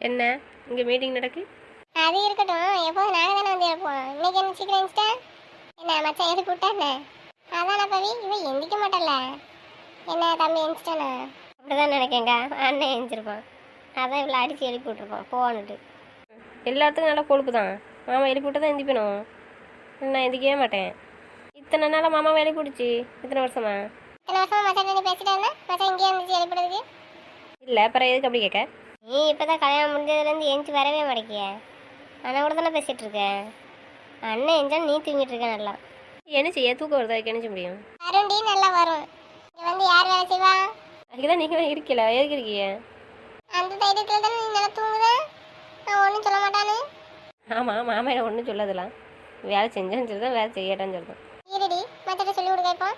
என்ன? இங்கே மீட்டிங் நடக்கு? அது இருக்கட்டும். எப்போது நாங்கள் தானே வந்து இருப்போம். இன்னைக்கு என்ன சீக்கிரம் எழுந்துட்டா என்ன மச்சான் எதுக்கு விட்டா என்ன அதான பவி. இவன் எந்திக்க மாட்டல என்ன தம்பி எழுந்துட்டானா அப்படிதான் நினைக்கேங்க. அண்ணன் எழுந்திருப்பான் அதான் இவ்வளோ அடித்து எழுப்பி விட்ருப்பான் போன்னுட்டு எல்லாத்துக்கும் நல்லா கொழுப்பு தான். மாமா எழுப்பி விட்டு தான் எந்திப்பணும் நான் எந்திக்கவே மாட்டேன். இத்தனை நாளாக மாமா வேலை பிடிச்சி இத்தனை வருஷமா? இத்தனை வருஷமா மச்சான் பேசிட்டா மச்சான் இங்கேயே இருந்துச்சு எழுப்பிடுறதுக்கு இல்லை அப்புறம் எதுக்கு அப்படி கேட்க? நீ இப்போ தான் கல்யாணம் முடிஞ்சதுலேருந்து எழுந்துச்சி வரவே மாட்டேக்கிய அண்ணன் கூட தானே பேசிகிட்டு இருக்க அண்ணன் எழுந்தா நீ தூங்கிட்டு இருக்க நல்லா. என்ன செய்ய தூக்கம் வருதா? என்ன முடியும் அருண்டி நல்லா வரும். இங்க வந்து யார் வேலை செய்வா? அதுக்கு தான் நீங்கள் இருக்கல எதுக்கு இருக்கீங்க? அந்த தைரியத்தில் தானே நீ நல்லா தூங்குத? நான் ஒன்றும் சொல்ல மாட்டானு. ஆமாம் மாமா என்ன ஒன்றும் சொல்லதெல்லாம் வேலை செஞ்சேன்னு சொல்லி தான் வேலை செய்யட்டான்னு சொல்லுவேன் இருடி மச்சாட்ட சொல்லி கொடுக்க இப்போ.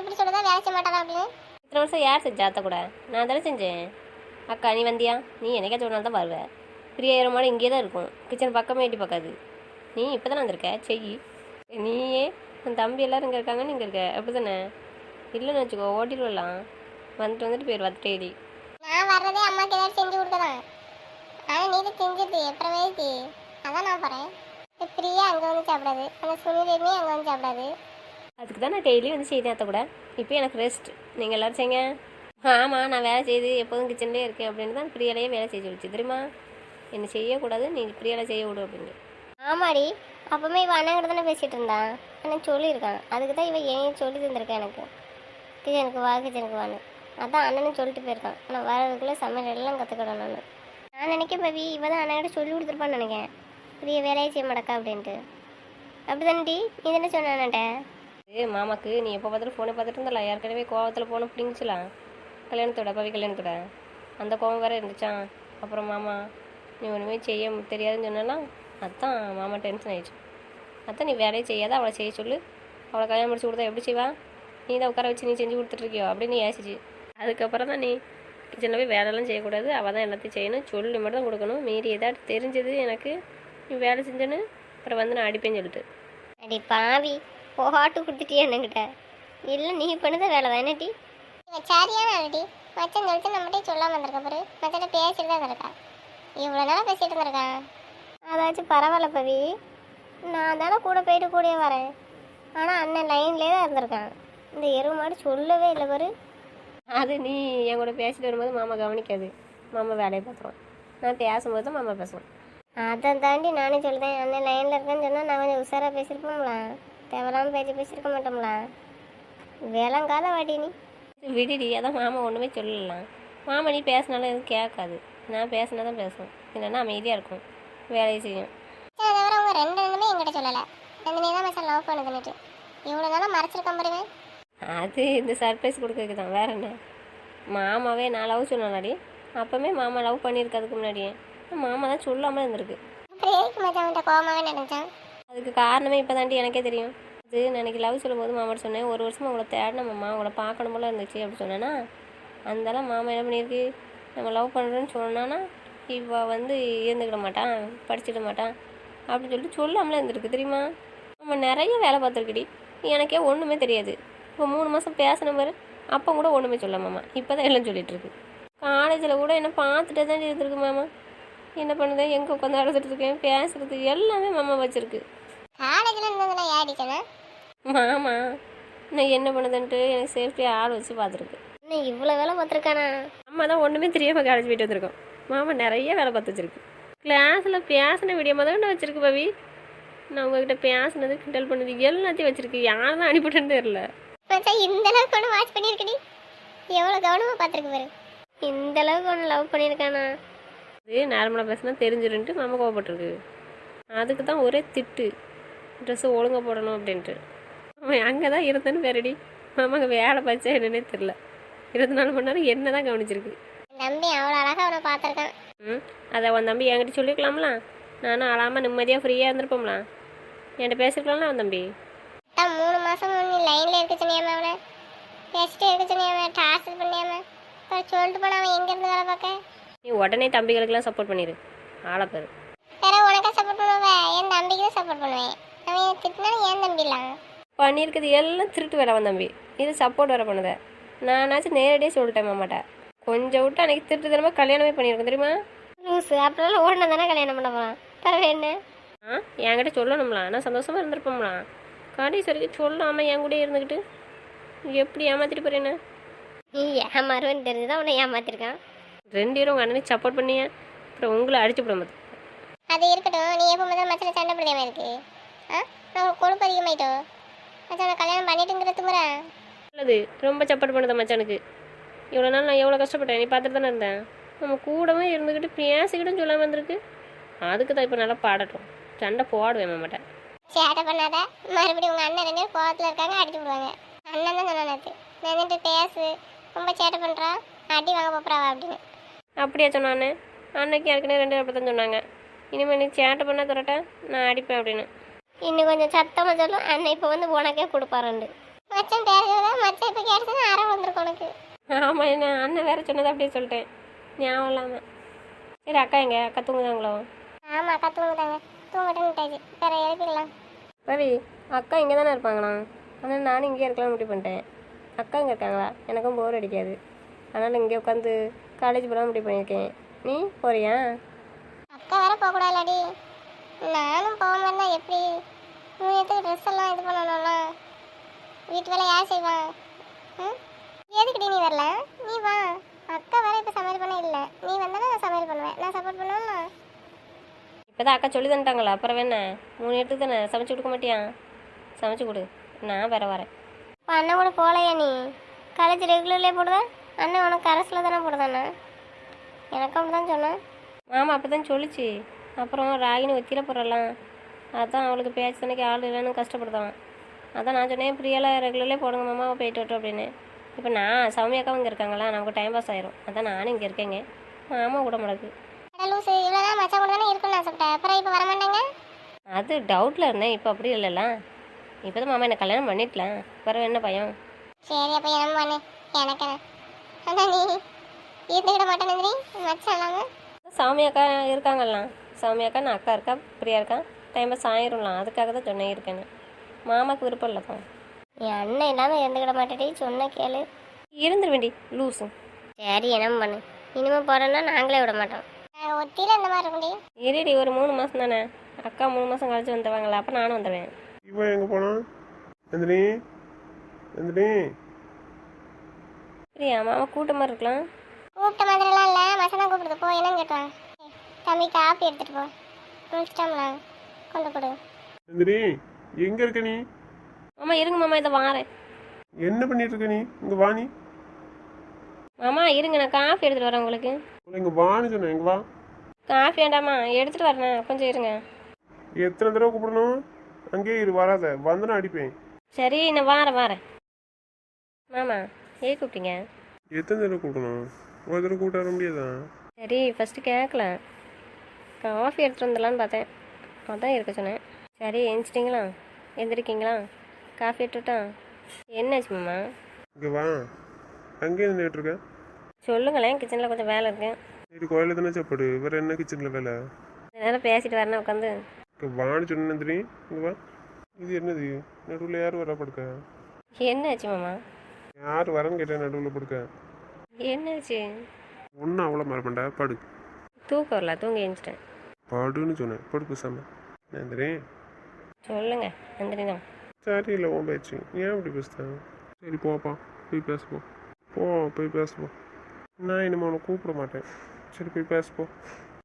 இப்படி சொல்லுதா வேலை செய்ய மாட்டானா அப்படின்னு. இத்தனை வருஷம் யார் செஞ்சா அத்தை கூட? நான் தானே செஞ்சேன். அக்கா நீ வந்தியா? நீ என்னைக்காச்சும் ஒரு நாள் தான் வருவ. பிரியா ஏற மாடு இங்கே தான் இருக்கும். கிச்சன் பக்கமே எட்டி பார்க்காது. நீ இப்போ தானே வந்திருக்க? செய். நீயே உன் தம்பி எல்லாரும் இங்கே இருக்காங்கன்னு இங்கே இருக்க. அப்படி தானே இல்லைன்னு வச்சுக்கோ ஓட்டிட்டு வரலாம் வந்துட்டு வந்துட்டு போயிடுவா டெய்லி நான் வர்றதே அம்மாக்கு ஏதாவது செஞ்சு கொடுக்கதான் ஆனால் நீ தான் செஞ்சுட்டு அப்புறம் வேலைக்கு அதான் நான் போகிறேன் பிரியா அங்கே வந்து சாப்பிடாது. அந்த சுனிலேயுமே அங்கே வந்து சாப்பிடாது. அதுக்கு தான் நான் டெய்லி வந்து செய்தேன் அத்தை கூட. இப்போ எனக்கு ரெஸ்ட் நீங்கள் எல்லாரும் செய்யுங்க ஆமாம் நான் வேலை செய்து எப்போதும் கிச்சன்லேயே இருக்கேன் அப்படின்னு தான் பிரியாலேயே வேலை செய்ய சொல்லிச்சு தெரியுமா? என்ன செய்யக்கூடாது நீ பிரியால செய்ய விடு அப்படின்னு. ஆமாடி அப்பவுமே இவன் அண்ணன் கூட தானே பேசிகிட்டு இருந்தான் அண்ணன் சொல்லியிருக்கான். அதுக்கு தான் இவன் ஏன் சொல்லி தந்திருக்கான் எனக்கு? கிச்சனுக்கு வா கிச்சனுக்கு வான்னு. அதான் அண்ணனும் சொல்லிட்டு போயிருக்கான். ஆனால் வரதுக்குள்ளே சமையல் எல்லாம் கற்றுக்கிடணும் நான். நான் நினைக்க பவி இவ தான் அண்ணன்கிட்ட சொல்லி கொடுத்துருப்பான்னு நினைக்கிறேன். பெரிய வேலையை செய்ய மாட்டக்கா அப்படின்ட்டு. அப்படி தானடி நீ தானே சொன்ன அண்ணன்ட்ட? மாமாக்கு நீ எப்போ பார்த்தாலும் ஃபோனை பார்த்துட்டு இருந்தால ஏற்கனவே கோவத்தில் ஃபோனை பிடிங்கிச்சுலாம் கல்யாணத்தோட பவி கல்யாணத்தோட. அந்த கோவம் வேறு இருந்துச்சான் அப்புறம் மாமா நீ ஒன்றுமே செய்ய மு- தெரியாதுன்னு சொன்னாலாம் அதான் மாமா டென்ஷன் ஆயிடுச்சு. அதான் நீ வேலையை செய்யாத அவளை செய்ய சொல்லு. அவளை கல்யாணம் முடிச்சு கொடுத்தா எப்படி செய்வா? நீ தான் உட்கார வச்சு நீ செஞ்சு கொடுத்துட்ருக்கியோ அப்படின்னு ஏசிச்சு அதுக்கப்புறம் தான் நீ கிச்சனில் போய் வேலைலாம் செய்யக்கூடாது. அவள் தான் எல்லாத்தையும் செய்யணும். சொல்லி மட்டும் தான் கொடுக்கணும். மீறி ஏதாவது தெரிஞ்சது எனக்கு. நீ வேலை செஞ்சேன்னு அப்புறம் வந்து நான் அடிப்பேன்னு சொல்லிட்டு. அடி பாவி போட்டு கொடுத்துட்டியா என்னங்கிட்ட? இல்லை நீ பண்ணதான் வேலை தானேடி இவன் சரியான ஆளுடி மச்சான் சொல்லிட்டு நம்மகிட்டே சொல்லாமல் வந்திருக்க பாரு. மச்சாட்ட பேசிட்டு தான் இருக்கா இவ்வளோ நேரம் பேசிட்டு இருந்திருக்கான் அதாச்சும் பரவாயில்ல பவி. நான் தானே கூட போயிட்டு கூடயே வரேன். ஆனால் அண்ணன் லைன்லேயே தான் இருந்திருக்கான். இந்த எருவு மாடு சொல்லவே இல்லை பாரு. அது நீ என் கூட பேசிட்டு வரும்போது மாமா கவனிக்காது. மாமா வேலையை பார்த்துருவான். நான் பேசும்போது தான் மாமா பேசுவான். அதை தாண்டி நானே சொல்லிட்டேன் அண்ணன் லைனில் இருக்கேன்னு சொன்னால் நான் கொஞ்சம் உஷாராக பேசியிருப்போம்ல தேவையில்லாமல் பேச்சு பேசியிருக்க மாட்டோம்ல விளங்காத வாட்டி நீ. விடுடி அதான் மாமா ஒன்றுமே சொல்லலாம் மாமா நீ பேசினாலும் எதுவும் கேட்காது. நான் பேசினா தான் பேசுவோம் இல்லைன்னா அமைதியாக இருக்கும். வேலையை செய்யும். தவிர அவங்க ரெண்டு ரெண்டுமே என்கிட்ட சொல்லலை. நந்தினி தான் மச்சான் லவ் பண்ணுதுன்னுட்டு இவ்வளோ நாளாக மறைச்சிருக்கான் அது இந்த சர்ப்ரைஸ் கொடுக்கறதுக்கு தான். வேற என்ன? மாமாவே நான் லவ் சொன்னாடி அப்போவே மாமா லவ் பண்ணியிருக்கிறதுக்கு முன்னாடியே. மாமா தான் சொல்லாமல் இருந்திருக்கு. அப்புறம் எதுக்கு மச்சான் அவன்கிட்ட கோவமாகவே நினைச்சான்? அதுக்கு காரணமே இப்போ தாண்டி எனக்கே தெரியும். அது நான் எனக்கு லவ் சொல்லும்போது மாமாட்ட சொன்னேன் ஒரு வருஷமாக அவங்கள தேடின மாமா அவங்கள பார்க்கணும் போல இருந்துச்சு அப்படி சொன்னேன்னா அந்தளவு மாமா என்ன பண்ணியிருக்கு? நம்ம லவ் பண்ணுறோன்னு சொன்னான்னா இவள் வந்து இருந்துக்கிட மாட்டான் படிச்சிட மாட்டான் அப்படின்னு சொல்லிட்டு சொல்லாமலே இருந்திருக்கு தெரியுமா? நம்ம நிறைய வேலை பார்த்துருக்குடி எனக்கே ஒன்றுமே தெரியாது. இப்போ மூணு மாதம் பேசின பாரு அப்போ கூட ஒன்றுமே சொல்ல மாமா இப்போ தான் எல்லாம் சொல்லிகிட்ருக்கு காலேஜில் கூட என்ன பார்த்துட்டே தான் இருந்திருக்கு மாமா. என்ன பண்ணுது எங்கே உட்காந்து அழுதுட்டு இருக்கேன் பேசுறது எல்லாமே மாமா வச்சிருக்கு. காலேஜில் இருந்தது நான் மாமா நான் என்ன பண்ணுதுன்ட்டு எனக்கு சேஃப்டியாக ஆள் வச்சு பார்த்துருக்கு. இன்னும் இவ்வளோ வேலை பார்த்துருக்கானா? அம்மா தான் ஒன்றுமே தெரியாமல் காலேஜ் போயிட்டு வந்திருக்கோம். மாமா நிறைய வேலை பார்த்து வச்சிருக்கு. கிளாஸில் பேசின வீடியோ முதல்ல வச்சிருக்கு பவி. நான் உங்ககிட்ட பேசினது கிண்டல் பண்ணது எல்லாத்தையும் வச்சிருக்கு. யார் தான் அனுப்பிட்டேன்னு தெரில மச்சான் இந்த அளவுக்கு ஒன்று வாட்ச் பண்ணியிருக்கடி எவ்வளோ கவனமாக பார்த்துருக்கு பாரு. இந்த அளவுக்கு ஒன்று லவ் பண்ணியிருக்கானா? அது நார்மலாக பேசினா தெரிஞ்சிருன்ட்டு மாமா கோவப்பட்டிருக்கு. அதுக்கு தான் ஒரே திட்டு. ட்ரெஸ்ஸு ஒழுங்காக போடணும் அப்படின்ட்டு. அங்கே தான் இருந்தேன்னு வேறடி மாமாங்க வேலை பார்த்தா என்னன்னே தெரில இருபத்தி நாலு மணி நேரம் என்ன தான் கவனிச்சிருக்கு. என் தம்பி அவ்வளோ அழகாக அவனை பார்த்துருக்கான். ம் அதை உன் தம்பி என்கிட்ட சொல்லியிருக்கலாம்ல நானும் அழாமல் நிம்மதியாக ஃப்ரீயாக இருந்திருப்போம்ல? என்கிட்ட பேசிருக்கலாம்ல அவன் தம்பி? மூணு மாதம் நீ லைனில் இருக்க சொன்னியாம அவனை. பேசிட்டு இருக்க சொன்னியாம டார்ச்சர் பண்ணியாம. அப்புறம் சொல்லிட்டு போனா அவன் எங்கேருந்து வேலை பார்க்க? நீ உடனே தம்பிகளுக்கெல்லாம் சப்போர்ட் பண்ணிடு ஆளை பேர். வேற உனக்கா சப்போர்ட் பண்ணுவேன் என் தம்பிக்கு தான் சப்போர்ட் பண்ணுவேன். அவன் திட்டினாலும் ஏன் தம்பிலாம் பண்ணியிருக்கிறது எல்லாம் திருட்டு வேலை தம்பி. இது சப்போர்ட் வர பண்ணுத. நானாச்சும் நேரடியாக சொல்லிட்டேன் மாமாட்ட. கொஞ்சம் விட்டு அன்னைக்கு திருட்டு தரமாக கல்யாணமே பண்ணியிருக்கேன் தெரியுமா? லூஸு ஓடினா தானே கல்யாணம் பண்ண போகிறான் பிறகு என்ன? ஆ? என்கிட்ட சொல்லணும்ல. நான் சந்தோஷமாக இருந்திருப்போம்ல. கடைசி வரைக்கும் சொல்லாமல் என் கூட இருந்துக்கிட்டு எப்படி ஏமாத்திட்டு போறேன்னு நீ ஏமாறுவேன்னு தெரிஞ்சுதான் உன்னை ஏமாத்திருக்கான். ரெண்டு பேரும் உங்கள் அண்ணனுக்கு சப்போர்ட் பண்ணிய. அப்புறம் உங்களை அடிச்சு விட மாட்டேன். அது இருக்கட்டும். நீ எப்போ முதல்ல மச்சனை சண்டை பிடிக்காம இருக்கு. ஆ? நான் உனக்கு கொழுப்பு அதிகமாயிட்டோ? மச்சான் கல்யாணம் பண்ணிட்டுங்கிற துமுறா நல்லது. ரொம்ப சப்போர்ட் பண்ணுது மச்சானுக்கு. இவ்வளோ நாள் நான் எவ்வளோ கஷ்டப்பட்டேன். நீ பார்த்துட்டு தானே இருந்தேன். நம்ம கூடவே இருந்துக்கிட்டு பேசிக்கிட்டும் சொல்லாமல் இருந்திருக்கு. அதுக்கு தான் இப்போ நல்லா பாடட்டும். சண்டை போடுவேன் மாட்டேன் சேட்டை பண்ணாத. மறுபடியும் உங்கள் அண்ணன் ரெண்டு பேரும் கோவத்தில் இருக்காங்க அடிச்சு விடுவாங்க. அண்ணன் தான் சொன்னான் நேற்று நின்றுட்டு பேசு. ரொம்ப சேட்டை பண்ணுறா அடி வாங்க போப்புறாவா அப்படின்னு. அப்படியே சொன்னானே அன்னைக்கு ஏற்கனவே ரெண்டு அப்படி தான் சொன்னாங்க. இனிமேல் நீ சேட்டை பண்ண கரெக்டா நான் அடிப்பேன் அப்படின்னு. இன்னும் கொஞ்சம் சத்தமாக சொல்லும் அண்ணன் இப்போ வந்து உனக்கே கொடுப்பாருண்டு. மச்சான் பேசுறதா மச்சான் இப்போ கேட்டுச்சுன்னா அரை வந்திருக்கும் உனக்கு. ஆமாம் என்ன அண்ணன் வேற சொன்னதை அப்படியே சொல்லிட்டேன். ஞாபகம் இல்லாமல் சரி அக்கா எங்க? அக்கா தூங்குதாங்களோ? ஆமாம் அக்கா தூங்குதாங்க. தூங்கட்டுன்னுட்டாச்சு வேற எழுப்பிடலாம். ரவி அக்கா இங்கே தானே இருப்பாங்களா? ஆனால் நானும் இங்கே இருக்கலாம்னு முடிவு பண்ணிட்டேன். அக்கா இங்கே இருக்காங்களா? எனக்கும் போர் அடிக்காது. அதனால் இங்கே உட்காந்து காலேஜ் போகலாம் முடிவு பண்ணியிருக்கேன். நீ போறியா? அக்கா வேற போகக்கூடாதுலடி. நானும் போக மாதிரினா எப்படி? மூணு ட்ரெஸ் எல்லாம் இது பண்ணணும்ல? வீட்டு வேலை யார் செய்வான் ம்? எதுக்குடி நீ வரல? நீ வா. அக்கா வேற இப்போ சமையல் பண்ண இல்லை. நீ வந்தாலும் நான் சமையல் பண்ணுவேன். நான் சப்போர்ட் பண்ணுவேன்னா இப்போ தான் அக்கா சொல்லி தந்துட்டாங்களா அப்புறம் என்ன மூணு இடத்துக்கு தானே? சமைச்சு கொடுக்க மாட்டியா? சமைச்சு கொடு. நான் வேற வரேன். இப்போ அண்ணன் கூட போகலையா நீ? காலேஜ் ரெகுலர்லேயே போடுவேன் அண்ணன் உனக்கு அரசில் தானே போடுதானே? எனக்கும் அப்படி தான் சொன்னேன். மாமா அப்போ தான் சொல்லிச்சு. அப்புறம் ராகினி ஒத்தியில போகிறலாம் அதான் அவளுக்கு பேச்சு தனிக்கு ஆள் இல்லைன்னு கஷ்டப்படுதான். அதான் நான் சொன்னேன் பிரியால ரெகுலர்லேயே போடுங்க மாமா போயிட்டு வரட்டும் அப்படின்னு. இப்போ நான் சௌமியாக்காவும் இங்கே இருக்காங்களா? நமக்கு டைம் பாஸ் ஆயிரும். அதான் நானும் இங்கே இருக்கேங்க. மாமா கூட முடக்கு. லூசு இவ்வளோ தான் மச்சான் கூட தானே இருக்குன்னு நான் சொல்லிட்டேன். அப்புறம் இப்போ வர மாட்டாங்க? அது டவுட்டில் இருந்தேன். இப்போ அப்படி இல்லைல்ல. இப்போ தான் மாமா என்னை கல்யாணம் பண்ணிட்டலாம் வேறு என்ன பயம்? சரி அப்போ என்ன பண்ணு. எனக்கு அதான் நீ இருந்துக்கிட மாட்டேன்னு மச்சான் இல்லாமல் சாமியாக்கா இருக்காங்கல்லாம் சாமியாக்கா நான் அக்கா இருக்கா? பிரியா இருக்கா? டைம் பாஸ் ஆயிரும்லாம் அதுக்காக தான் சொன்னேன் இருக்கேன்னு. மாமாக்கு விருப்பம் இல்லைப்பா என் அண்ணன் இல்லாமல் இருந்துக்கிட மாட்டேடி சொன்ன கேளு. இருந்துரு வேண்டி லூஸு சரி என்ன பண்ணு. இனிமேல் போகிறோன்னா நாங்களே விட மாட்டோம். நாங்கள் ஒத்தியில் இந்த மாதிரி இருக்க முடியும் இருடி ஒரு மூணு மாதம் தானே. அக்கா மூணு மாதம் கழிச்சு வந்துடுவாங்களா அப்போ நானும் வந்துடுவேன் இவன் எங்கே போனான்? நந்தினி? நந்தினி? பிரியா மாமா கூட்டமாக இருக்கலாம். கூப்பிட்ட மாதிரிலாம் இல்லை மச்சான் தான் கூப்பிடுது. போ என்னன்னு கேட்டான் தம்பி காப்பி எடுத்துகிட்டு போ. முடிச்சிட்டோம்ல கொண்டு கொடு நந்தினி எங்கே இருக்க நீ? மாமா இருங்க மாமா இதை வாரேன். என்ன பண்ணிட்டு இருக்க நீ? இங்கே வா நீ. மாமா இருங்க நான் காஃபி எடுத்துகிட்டு வரேன் உங்களுக்கு. உன்னை இங்கே வான்னு சொன்னேன் இங்கே வா. காஃபி வேண்டாமா? எடுத்துகிட்டு வரேன் கொஞ்சம் இருங்க. எத்தனை தடவை கூப்பிடணும்? அங்கேயே இரு வராத. வந்து நான் அடிப்பேன். சரி நான் வாரேன் வாரேன். மாமா ஏ கூப்பிட்டீங்க? எத்தனை தடவை கூப்பிடணும்? ஒரு தடவை கூப்பிட்டு வர முடியாதா? சரி ஃபஸ்ட்டு கேட்கல காஃபி எடுத்துகிட்டு வந்துடலான்னு பார்த்தேன். அதான் இருக்க சொன்னேன். சரி எழுந்திச்சிட்டிங்களா எந்திரிக்கீங்களா? காஃபி எடுத்துட்டா? என்னாச்சு மாமா? இங்கே வா. அங்கேயே நின்றுட்டு இருக்க சொல்லுங்களேன் கிச்சனில் கொஞ்சம் வேலை இருக்கு. சரி கோயிலில் தானே சாப்பாடு? வேறு என்ன கிச்சனில் வேலை? நேரம் பேசிட்டு வரேன் உட்காந்து. இங்கே வான்னு சொன்ன நந்தினி. இங்கே வா. இது என்னது? நடுவில் யார் வரா படுக்க? என்னாச்சு மாமா? யார் வரேன்னு கேட்டேன் நடுவில் படுக்க. என்னாச்சு? ஒன்றும் அவ்வளோ மரப்பண்டா படு. தூக்கம் வரல தூங்கி எழுந்துட்டேன் படுன்னு சொன்னேன். படு பேசாம. நந்தினி. சொல்லுங்க நந்தினி தான். சரி இல்லை உன் பேச்சு. ஏன் இப்படி பேசுகிறேன் சரி போப்பா போய் பேசுப்போம் போ போய் பேசுப்போம் நான் இனிமே உன்னை கூப்பிட மாட்டேன். சரி போய் பேசுப்போம்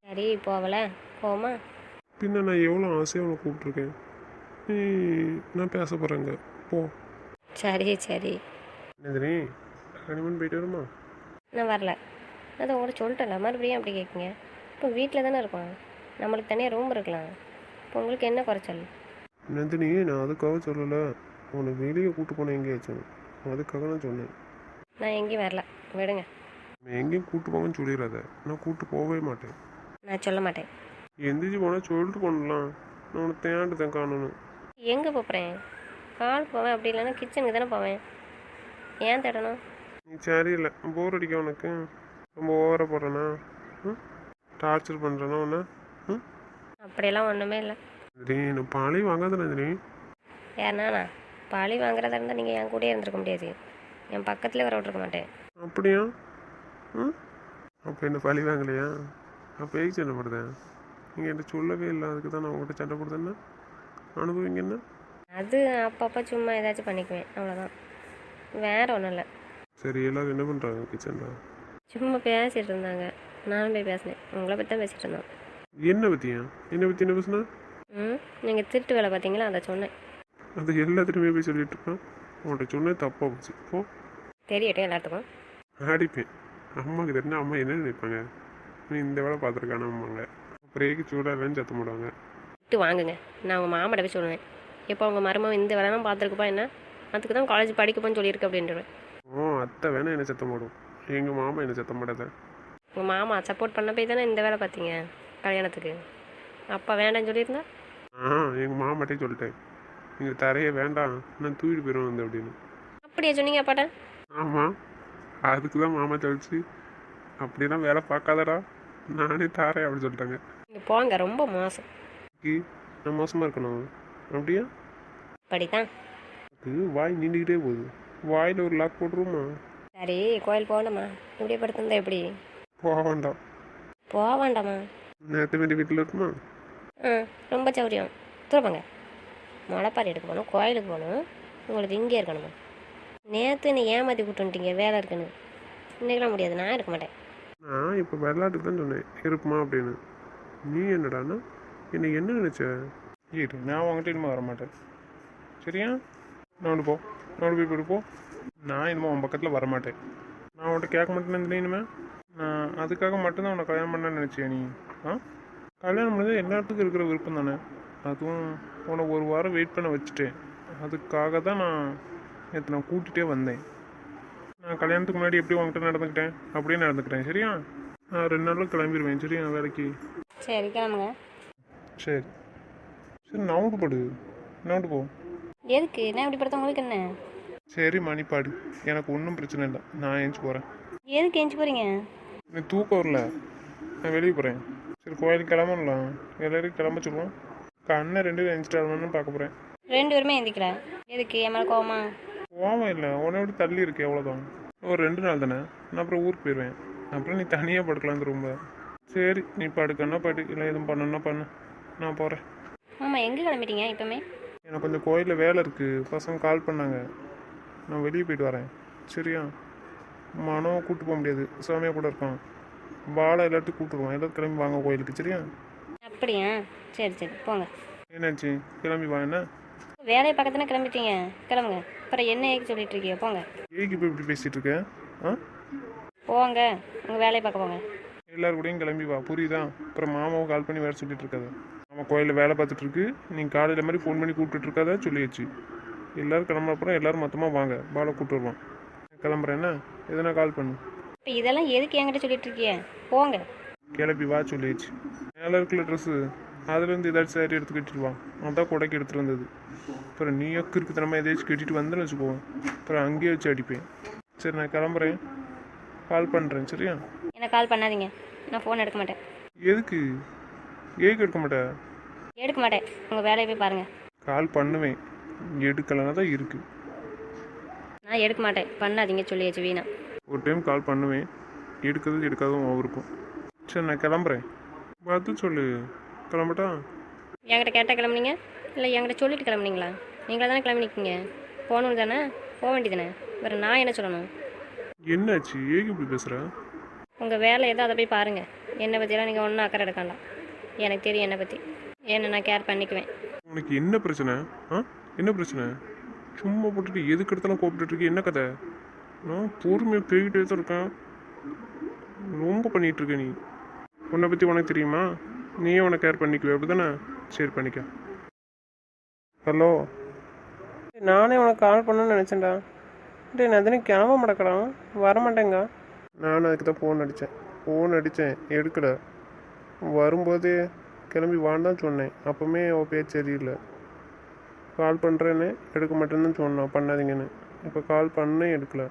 சரி போகல போமா பின்ன நான் எவ்வளோ ஆசையாக உன்னை கூப்பிட்ருக்கேன் நீ நான் பேச போகிறேங்க போ. சரி சரி. நந்தினி ஹனிமன் போயிட்டு வருமா? நான் வரல. அது உங்கள்கிட்ட சொல்லிட்டேன்ல மறுபடியும் அப்படி கேட்குங்க இப்போ வீட்டில் தானே இருக்கோம் நம்மளுக்கு தனியாக ரூம் இருக்கலாம். இப்போ உங்களுக்கு என்ன குறைச்சல் நந்தினி நான் அதுக்காக சொல்லலை. உன்னை வெளியே கூப்பிட்டு போனேன் எங்கேயாச்சும். அதுக்காக நான் சொன்னேன். நான் எங்கேயும் வரல. விடுங்க. நான் எங்கேயும் கூப்பிட்டு போங்கன்னு சொல்லிடாத. நான் கூப்பிட்டு போகவே மாட்டேன். நான் சொல்ல மாட்டேன். எந்திரிச்சு போனால் சொல்லிட்டு போனலாம். நான் உன்னை தேண்டு தான் காணணும். எங்கே போகிறேன் கால் போவேன். அப்படி இல்லைன்னா கிச்சனுக்கு தானே போவேன். ஏன் தேடணும்? நீ சரியில்லை. போர் அடிக்க உனக்கு. ரொம்ப ஓவராக போடுறேனா டார்ச்சர் பண்ணுறேனா உன்னை? அப்படியெல்லாம் ஒன்றுமே இல்லை. நந்தினி நான் பாலையும் வாங்காத நந்தினி யாருனா பழி வாங்குறதா இருந்தால் நீங்கள் என் கூடயே இருந்திருக்க முடியாது. என் பக்கத்துலேயே வர விட்ருக்க மாட்டேன். அப்படியா? ம்? அப்போ என்ன பழி வாங்கலையா? அப்போ ஏக்கு சண்டை போடுதேன் நீங்கள் என்கிட்ட சொல்லவே இல்லை. அதுக்கு தான் நான் உங்கள்கிட்ட சண்டை போடுதேன்னா அனுபவிங்க என்ன? அது அப்பப்போ சும்மா ஏதாச்சும் பண்ணிக்குவேன். அவ்வளோதான் வேற ஒன்றும் இல்லை. சரி எல்லாரும் என்ன பண்ணுறாங்க கிச்சனில் சும்மா பேசிகிட்டு இருந்தாங்க. நானும் போய் பேசினேன். உங்களை பற்றி தான் பேசிகிட்டு இருந்தோம். என்ன பற்றியா என்ன பற்றி என்ன பேசுனா? ம் நீங்கள் திருட்டு வேலை பார்த்தீங்களா? அதை சொன்னேன். அது எல்லாத்துலேயுமே போய் சொல்லிட்டு இருப்பேன் உன்கிட்ட சொன்னது தப்பாக போச்சு. போ. தெரியட்டும் எல்லாத்துக்கும். அடிப்பேன். அம்மாவுக்கு தெரிஞ்சா அம்மா என்ன நினைப்பாங்க? நீ இந்த வேலை பார்த்துருக்கான அம்மாங்க அப்புறம் ஏக்கு சூடாக இல்லைன்னு சத்தம் போடுவாங்க. விட்டு வாங்குங்க. நான் உங்கள் மாமாட்ட போய் சொல்லுவேன். இப்போ உங்கள் மருமக இந்த வேலைலாம் பார்த்துருக்குப்பா என்ன? அதுக்கு தான் காலேஜ் படிக்கப்போன்னு சொல்லியிருக்கு அப்படின்றேன் ஓ அத்தை வேணா என்ன சத்தம் போடும். எங்கள் மாமா என்ன சத்தம் போடாத? உங்கள் மாமா சப்போர்ட் பண்ண போய் தானே இந்த வேலை பார்த்தீங்க? கல்யாணத்துக்கு. அப்பா வேண்டாம்னு சொல்லியிருந்தா? ஆ எங்கள் மாமாட்டே சொல்லிட்டேன். நீங்கள் தரையே வேண்டாம். நான் தூக்கிட்டு போயிடுவேன் வந்து அப்படின்னு. அப்படியே சொன்னீங்க அப்பாட்ட? ஆமாம் அதுக்கு தான் மாமா சொல்லிச்சு அப்படிலாம் வேலை பார்க்காதடா. நானே தாரேன் அப்படி சொல்லிட்டாங்க. நீங்கள் போங்க ரொம்ப மோசம். நான் மோசமாக இருக்கணும். அப்படியா? படித்தான் அது வாய் நீண்டுக்கிட்டே போகுது. வாயில் ஒரு லாக் போட்டுருமா சரி கோயில் போகணுமா? இப்படியே படுத்திருந்தா எப்படி? போக வேண்டாம். போக வேண்டாமா? நேற்று மாரி வீட்டில் இருக்குமா? ரொம்ப சௌரியம் தூரப்பாங்க முளைப்பாரி எடுக்க போகணும் கோயிலுக்கு போகணும். உங்களுக்கு இங்கே இருக்கணுமா? நேற்று நீ ஏமாற்றி கூப்பிட்டுட்டீங்க வேலை இருக்குன்னு. இன்றைக்கெல்லாம் முடியாது நான் இருக்க மாட்டேன். நான் இப்போ விளையாட்டுக்கு தான் சொன்னேன் இருப்புமா அப்படின்னு. நீ என்னடான்னா என்னை என்ன நினச்ச? இரு நான் உங்ககிட்ட இனிமே வர மாட்டேன். சரியா? நான் போ நான் போய் போயிட்டு போ. நான் இனிமே உன் பக்கத்தில் வர மாட்டேன். நான் உன்கிட்ட கேட்க மாட்டேன்னு இனிமே. நான் அதுக்காக மட்டும்தான் உன்னை கல்யாணம் பண்ண நினச்சியா நீ? ஆ? கல்யாணம் பண்ணது எல்லாத்துக்கும் இருக்கிற விருப்பம் தானே? அதுவும் உன்னை ஒரு வாரம் வெயிட் பண்ண வச்சுட்டேன். அதுக்காக தான் நான் நேற்று நான் கூட்டிகிட்டே வந்தேன். நான் கல்யாணத்துக்கு முன்னாடி எப்படி உங்ககிட்ட நடந்துக்கிட்டேன்? அப்படியே நடந்துக்கிட்டேன். சரியா? நான் ரெண்டு நாளில் கிளம்பிடுவேன் சரியா வேலைக்கு? சரி கிளம்புங்க. சரி. சரி நவுண்டு படு. நவுண்டு போ. எதுக்கு? நான் இப்படி படுத்த உங்களுக்கு என்ன? சரி மணிப்பாடு எனக்கு ஒன்றும் பிரச்சனை இல்லை. நான் ஏஞ்சி போகிறேன் எதுக்கு எஞ்சி போகிறீங்க எனக்கு தூக்கம் வரல. நான் வெளியே போகிறேன் சரி கோயிலுக்கு கிளம்பலாம் எல்லாரும் கிளம்ப சொல்லுவோம். கண்ணை ரெண்டு பேரும் எழுந்துட்டு பார்க்க போகிறேன் ரெண்டு பேருமே எந்திக்கல எதுக்கு? என் மேலே கோவமா? போவான் இல்லை. உன்னை விட்டு தள்ளி இருக்கு எவ்வளோதான் ஒரு ரெண்டு நாள் தானே? நான் அப்புறம் ஊருக்கு போயிடுவேன் அப்புறம் நீ தனியாக படுக்கலாம் அந்த ரூமில் சரி நீ படுக்கன்னா படு இல்லை எதுவும் பண்ணணும்னா பண்ணு? நான் போகிறேன் ஆமாம் எங்கே கிளம்பிட்டீங்க இப்போமே எனக்கு கொஞ்சம் கோயிலில் வேலை இருக்குது பசங்க கால் பண்ணாங்க. நான் வெளியே போயிட்டு வரேன். சரியா? மனம் கூட்டு போக முடியாது. சாமியாக கூட இருக்கான். பாலை எல்லாத்தையும் கூப்பிட்டுருவான் எல்லாரும் கிளம்பி வாங்க கோயிலுக்கு சரியா? அப்படியா? சரி சரி போங்க. என்னாச்சு? கிளம்பி வா என்ன? வேலையை பக்கத்துல கிளம்பிட்டீங்க? கிளம்புங்க. அப்புறம் என்ன ஏக்கு சொல்லிட்டு இருக்கீங்க? போங்க. ஏக்கு போய் இப்படி பேசிகிட்டு இருக்க? ஆ? போங்க. உங்கள் வேலையை பார்க்க போங்க. எல்லாரும் கூடயும் கிளம்பி வா. புரியுதா? அப்புறம் மாமாவை கால் பண்ணி வேறு சொல்லிட்டு இருக்காத. நம்ம கோயிலில் வேலை பார்த்துட்டு இருக்கு. நீ காலையில் மாதிரி ஃபோன் பண்ணி கூப்பிட்டுட்டு இருக்காத சொல்லியாச்சு. எல்லாரும் கிளம்புற அப்புறம் எல்லாரும் மொத்தமாக வாங்க. பாலை கூப்பிட்டு வருவான் கிளம்புறேன் என்ன? எதனா கால் பண்ணு. இப்போ இதெல்லாம் எதுக்கு என்கிட்ட சொல்லிட்டு இருக்கீங்க போங்க. கிளப்பி வா சொல்லியாச்சு. மேலே இருக்கிற ட்ரெஸ்ஸு அதுலேருந்து ஏதாச்சும் சாரி எடுத்து கட்டிட்டு வா. அதான் கொடைக்கு எடுத்துட்டு வந்தது. அப்புறம் நீ இருக்கு தரமா ஏதாச்சும் கட்டிட்டு வந்தேன்னு வச்சுக்கோ. அப்புறம் அங்கேயே வச்சு அடிப்பேன். சரி நான் கிளம்புறேன். கால் பண்ணுறேன் சரியா? எனக்கு கால் பண்ணாதீங்க. நான் ஃபோன் எடுக்க மாட்டேன். எதுக்கு? ஏக்கு எடுக்க மாட்டேன் எடுக்க மாட்டேன். உங்கள் வேலையை போய் பாருங்கள் கால் பண்ணுவேன். எடுக்கலைன்னா தான் இருக்குது நான் எடுக்க மாட்டேன். பண்ணாதீங்க சொல்லியாச்சு வீணா. ஒரு டைம் கால் பண்ணுவேன். எடுக்கிறது எடுக்காதும் இருக்கும். சரி நான் கிளம்புறேன். பார்த்து சொல்லு. கிளம்பட்டா? என்கிட்ட கேட்டால் கிளம்புனீங்க? இல்லை என்கிட்ட சொல்லிட்டு கிளம்புனீங்களா? நீங்களா தானே கிளம்பி நிற்கீங்க போகணும் தானே? போக வேண்டியதானே வேறு நான் என்ன சொல்லணும்? என்னாச்சு? ஏக்கு இப்படி பேசுகிற உங்கள் வேலை ஏதோ அதை போய் பாருங்கள் என்னை பற்றிலாம் நீங்கள் ஒன்றும் அக்கறை எடுக்காண்டாம் எனக்கு தெரியும் என்னை பற்றி என்ன நான் கேர் பண்ணிக்குவேன். உனக்கு என்ன பிரச்சனை? ஆ? என்ன பிரச்சனை? சும்மா போட்டுட்டு எதுக்கு எடுத்தாலும் கூப்பிட்டுட்டு இருக்க? என்ன கதை? நான் பொறுமையாக போய்கிட்டே தான் இருக்கேன் ரொம்ப பண்ணிகிட்டு இருக்க நீ. உன்னை பற்றி உனக்கு தெரியுமா? நீயே உனக்கு கேர் பண்ணிக்குவே அப்படி தானே சரி பண்ணிக்க. ஹலோ? நானே உனக்கு கால் பண்ணணும்னு நினச்சேன்டா. டேய் நந்தினி கிளம்ப மாட்டேக்கிறான் வர மாட்டேங்க நானும் அதுக்கு தான் ஃபோன் அடித்தேன் ஃபோன் அடித்தேன் எடுக்கலை. வரும்போதே கிளம்பி வான்னு சொன்னேன். அப்போவுமே அவள் பேச்சு சரியில்லை. கால் பண்ணுறேன்னு எடுக்க மாட்டேன்னு சொன்னான். பண்ணாதீங்கன்னு. இப்போ கால் பண்ண எடுக்கல.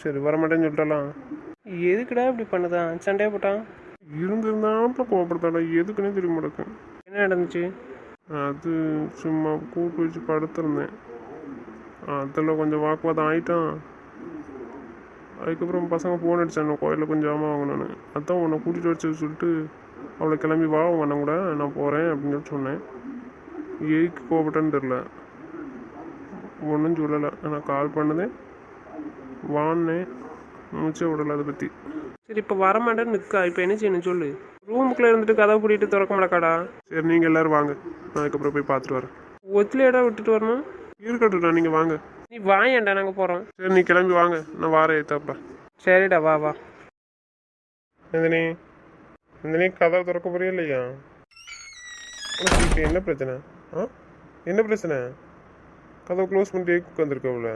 சரி வர மாட்டேன்னு சொல்லிட்டாலாம். எதுக்குடா இப்படி பண்ணுதான் சண்டையை போட்டான் இருந்திருந்தாப்புல கோபப்படுத்தாடா எதுக்குன்னே தெரிய மாட்டேன் என்ன நடந்துச்சு? அது சும்மா கூட்டு வச்சு படுத்திருந்தேன். அதில் கொஞ்சம் வாக்குவாதம் ஆயிட்டான். அதுக்கப்புறம் பசங்க ஃபோன் அடிச்சாங்க. கோயிலில் கொஞ்சம் ஜாமான் வாங்கினானு அதான் உன்னை கூட்டிகிட்டு வச்சு சொல்லிட்டு அவளை கிளம்பி வா உன் கூட நான் போகிறேன் அப்படின்னு சொல்லிட்டு சொன்னேன். எதுக்கு கோபப்பட்டேன்னு தெரில ஒன்றும் சொல்லலை. நான் கால் பண்ணதேன் வான்னேன் மூச்சே விடலை அதை பற்றி சரி இப்போ வரமாட்டேன்னு நிற்கா. இப்போ என்ன செய்யணும் சொல்லு. ரூமுக்குள்ளே இருந்துட்டு கதவை பூட்டிட்டு திறக்க மாட்டேக்காடா? சரி நீங்கள் எல்லோரும் வாங்க. நான் அதுக்கப்புறம் போய் பார்த்துட்டு வரேன். ஒத்திலேடா விட்டுட்டு வரணும்? இருக்கட்டும்டா நீங்கள் வாங்க. நீ வாயேன்டா நாங்கள் போகிறோம் சரி நீ கிளம்பி வாங்க. நான் வாரேன் ஏத்தாப்பா சரிடா வா வா. நந்தினி நந்தினி கதவை திறக்க போறியா இல்லையா? உனக்கு இப்போ என்ன பிரச்சனை? ஆ? என்ன பிரச்சனை? கதவை க்ளோஸ் பண்ணிட்டு உட்காந்துருக்கவுல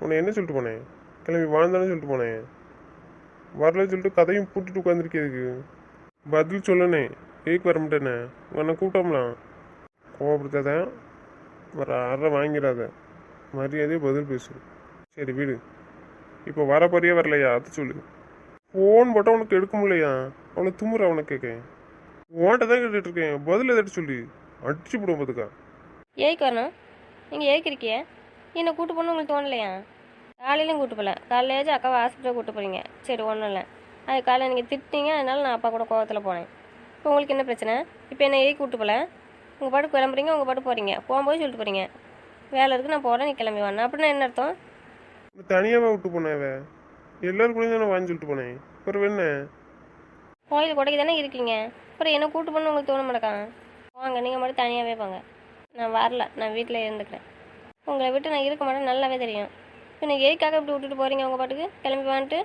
உன்னை என்ன சொல்லிட்டு போனேன் கிளம்பி வாழ்ந்தானே சொல்லிட்டு போனேன் வரலன்னு சொல்லிட்டு கதையும் பூட்டிட்டு உட்காந்துருக்கேதுக்கு பதில் சொல்லணே ஏக்கு வர மாட்டேனே. உன்னை கூப்பிட்டோம்லாம் கோவப்படுத்தாத. வர அரை வாங்கிடாத. மரியாதையே பதில் பேசு. சரி வீடு. இப்போ வர போறியே வரலையா? அது சொல்லு. ஃபோன் போட்டால் உனக்கு எடுக்க முடியலையா? அவ்வளோ தும்முற அவனை கேட்க ஓன்ட்ட தான் கேட்டுட்ருக்கேன் பதில் எதாட்டு சொல்லி. அடிச்சு போடுவோம் பார்த்துக்கா ஏய் வரணும் நீங்கள் இருக்கியே என்னை கூட்டு போகணும் உங்களுக்கு தோணலையா? காலையிலையும் கூட்டு போகல. காலையிலேயாச்சும் அக்காவை ஹாஸ்பிட்டல் கூட்டு போகிறீங்க சரி ஒன்றும் இல்லை. அது காலையில் நீங்கள் திட்டிங்க அதனால நான் அப்பா கூட கோவத்தில் போனேன். இப்போ உங்களுக்கு என்ன பிரச்சனை? இப்போ என்ன ஏய்க்கு கூட்டு போகல? உங்கள் பாட்டு கிளம்புறீங்க உங்கள் பாட்டு போகிறீங்க போகும்போது சொல்லிட்டு போகிறீங்க வேலை இருக்குது நான் போகிறேன் நீ கிளம்பி வரணும் அப்படின்னா என்ன அர்த்தம்? தனியாகவே விட்டு போனேன் எல்லாரும் கூட நான் வாங்கி சொல்லிட்டு போனேன். அப்புறம் என்ன? கோயில் கொடைக்கு தானே இருக்கீங்க. அப்புறம் என்ன கூட்டு போகணும் உங்களுக்கு தோண மாட்டேக்கான் வாங்க நீங்கள் மட்டும் தனியாகவே போங்க. நான் வரல நான் வீட்டில் இருந்துக்கிறேன். உங்களை விட்டு நான் இருக்க மாட்டேன் நல்லாவே தெரியும். இப்போ நீங்கள் எதுக்காக இப்படி விட்டுட்டு போகிறீங்க உங்கள் பாட்டுக்கு? கிளம்பி வான்ட்டு.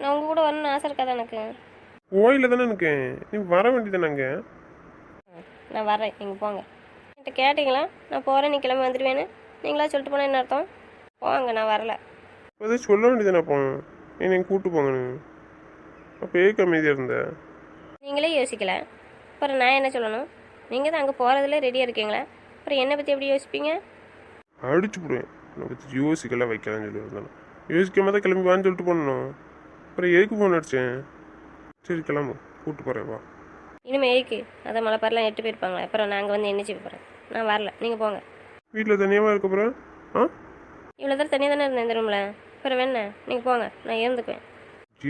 நான் உங்கள் கூட வரணும்னு ஆசை இருக்காது எனக்கு? கோயிலில் தானே இருக்கேன். நீ வர வேண்டியதானங்க நான் வரேன் நீங்கள் போங்க. என்கிட்ட கேட்டிங்களா? நான் போகிறேன் நீ கிளம்பி வந்துடுவேன்னு நீங்களா சொல்லிட்டு போனால் என்ன அர்த்தம்? போங்க நான் வரல. இப்போ சொல்ல வேண்டியதானே அப்போ? என்னை கூட்டு போங்கன்னு. அப்போ ஏக்கு அமைதியாக இருந்த? நீங்களே யோசிக்கல. அப்புறம் நான் என்ன சொல்லணும்? நீங்கள் தான் அங்கே போகிறதுல ரெடியாக இருக்கீங்களா? அப்புறம் என்னை பற்றி எப்படி யோசிப்பீங்க? அடிச்சு போடுவேன். என்னை பற்றி யோசிக்கல வைக்கலாம்னு சொல்லி வந்தானே யோசிக்காம தான் கிளம்பி வான்னு சொல்லிட்டு போனோம் அப்புறம் எதுக்கு ஃபோன் அடிச்சேன்? சரி கிளம்பு. கூட்டு போகிறேன் வா. இனிமேல் ஏய்க்கு அதை மலைப்பாரெலாம் எட்டு போயிருப்பாங்களே. அப்புறம் நாங்கள் வந்து என்ன செய்ய போகிறேன் நான் வரல. நீங்கள் போங்க. வீட்டில் தனியாக இருக்க போகிறேன் ஆ? இவ்வளோ தூரம் தனியாக தானே இருந்தேன் இந்த ரூமில் அப்புறம் வேணே. நீங்கள் போங்க. நான் இருந்துக்குவேன்.